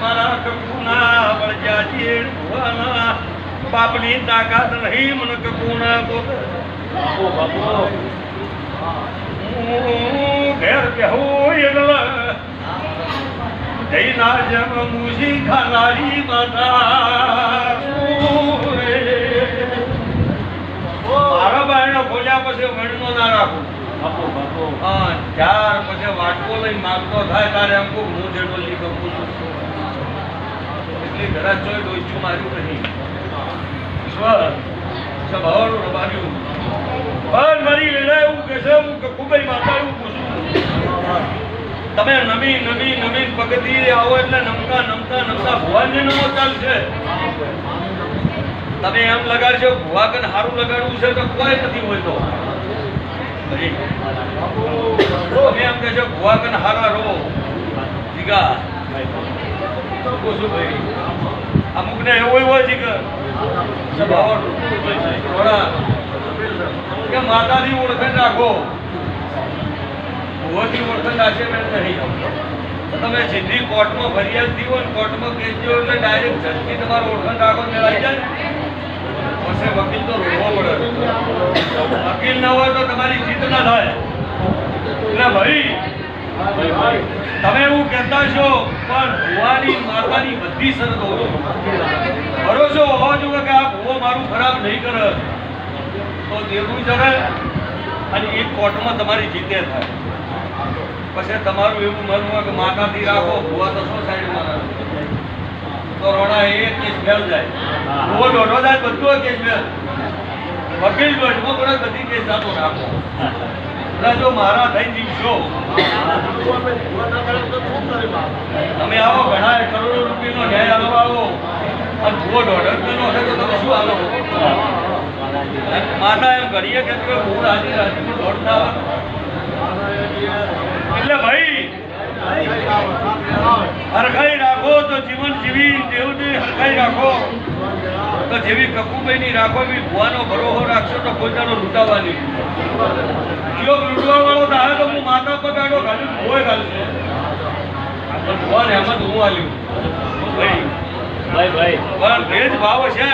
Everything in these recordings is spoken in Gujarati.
મારા કકુના વળગ્યા છે ભુવાના. બાપની તાકાત નહીં મને કકુના બોતે બાપો બાપો. હું ઘેર કહેવું એટલે જૈના જમ મુજી ખાનારી માતા. મારા ખોલ્યા પછી વણનો ના રાખું. એવું છે પૂછું તમે નમી નમી નમી પગથી આવો એટલે નમતા નમતા નમતા ભુવાનને નમો ચાલશે તમે એમ લગાડશો ભુવા કને સારું લગાડવું છે તો કોઈ નથી હોય તો તમે એમ કને હારા રહો જીગા. અમુક ને એવું હોય જીગર કે માતાની ઓળખાણ રાખો. ભુવાથી ઓળખાણ રાખશે મેં નહીં તમે સીધી કોર્ટમાં ફરિયાદ દી હોય ને કોર્ટમાં કેસ દીધો એટલે ડાયરેક્ટ ઝડપી તમારો ઓળખાણ રાખો ને આવી જાય પછી વકીલ તો રોવો પડે વકીલ ના હોય તો તમારી જીત ના થાય. એટલે ભાઈ, તમે એવું કહેતા છો, પણ ભૂવાની મારવાની બધી શરતો ભરોસો હોવો જોઈએ કે આ ભૂવો મારું ખરાબ નહીં કરે. તો દેવું ચડે અને એ કોર્ટમાં તમારી જીતે થાય. પછી તમારું એવું મન હોય કે માતાથી રાખો, ભુવા તો શું સાઈડમાં રાખો? તો રોડા એ કેસ ફેલ જાય. ભૂવો દોઢો જાય, બધું કેસ ફેલ વકીલ દોઢમાં પણ બધી કેસ જાતો રાખો જો મારા થઈ જીવશો તમે આવો, ઘણા કરોડો રૂપિયાનો ન્યાય આલો આવો. અને જુઓ દોઢ રૂપિયાનો હશે તો તમે શું આલો? માતા એમ ઘડીએ કે તમે હું રાજી રાજી પણ દોઢ ના એટલે ભાઈ, હરખાઈ રાખો તો જીવન જીવી દેવની હરખાઈ રાખો. જેવી કકુભાઈની રાખો એવી ભુવાનો ભરોહો રાખશો તો પોતાનો લૂંટાવાની જો લૂંટવા વાળો થાય તો હું માતા પગાડો ખાલી ભોય ઘાલશે પણ ભુવાને એમાં તો હું આલ્યું ભાઈ ભાઈ ભાઈ. પણ ભેજ ભાવ છે.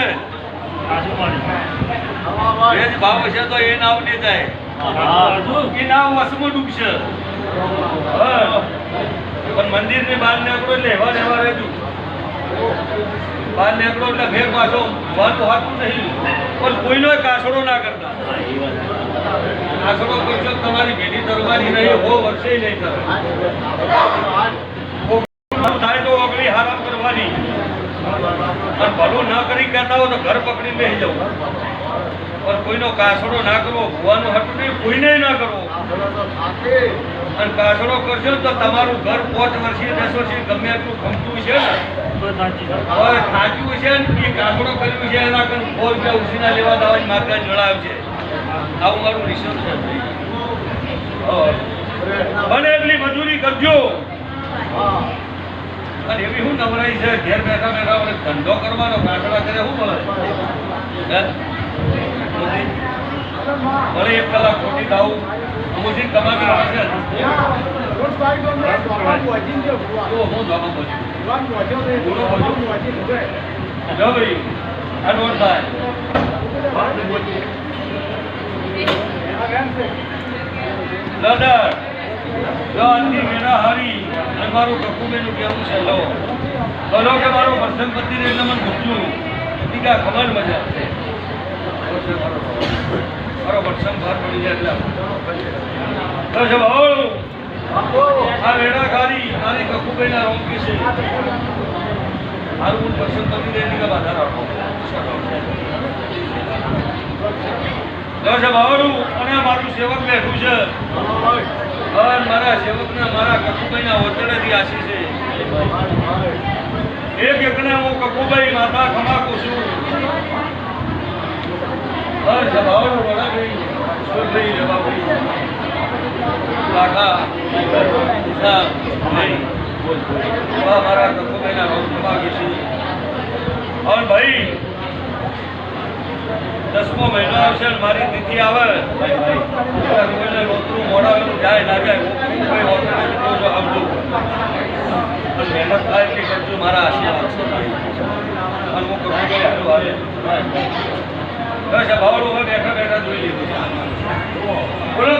ભેજ ભાવ છે તો એ નાવ નહીં જાય. હા. એ નાવ વસમાં ડૂબશે. હા. પણ મંદિરની બહાર નીકળો એટલે ને એવા રહેજો. બહાર નીકળો એટલે ફેર પાછો. ભગવાનનું હાથું નહીં. પણ કોઈનો કાસડો ના કરતા. કાસડો કરશો તમારી ભેટી તરવાની નહીં, હો વર્ષે નહીં કરે થાય તો અગલી હારામ કરવાની. પણ ભલું ના કરી કહેતા હો તો ઘર પકડી લઈ જવું પણ કોઈનો કાસડો ના કરવો ભૂવાનું હતું નહીં, કોઈને ના કરવો. અને કાસડો કરશો તો તમારું ઘર પોચ વર્ષીય દસ વર્ષીય ગમે એટલું ગમતું છે ને. હવે છે ને એ કાસડો કર્યું છે, એના સો રૂપિયા ઉછીના લેવા દાવાની માત્ર જણાવ છે. આવું મારું રિસર્ચ છે. બને એટલી મજૂરી કરજો. એવી શું નવરાઈ છે, ઘેર બેઠા બેઠા આપણે ધંધો કરવાનો કાકડા કરે શું મળે? હે? ભલે એક કલાક ખોટી દાવું અમુજી કમાવી ગાંધી તો હું જવાબ બોલું જો ભાઈ આ નોટ થાય લડર જો આજની મેળા હારી અને મારું કકુબેનું કેવું છે લો બોલો કે મારો પ્રસંગ પતિને એટલે મને પૂછ્યું ટીકા ખબર મજા છે. મારો પ્રસંગ બહાર પડી જાય એટલે. આ વેડા ખારી મારી કકુબેના રોંકી છે. મારું હું પ્રસંગ પતિને એટલે બાધા રાખો દસ ભાવડું અને મારું સેવક બેઠું છે. અને મારા સેવકને, મારા કકુભાઈના વતનેથી આશી છે. એક એકને હું કકુભાઈ માતા ખમાકું છું. બસ ભાવડું વડાભાઈ, સુરભાઈ જવાભાઈ કાકા બોલ ભાઈ, દસમો મહિનો આવશે મારી તિથિ આવે. કોઈને રોતરું મોડાવેલું જાય, ના જાય કોઈ આવજો. મહેનત થાય એટલી કરજો, મારા આશીર્વાદ અને હું કહું કે આટલું આવે બેઠા બેઠા જોઈ લીધું. બોલો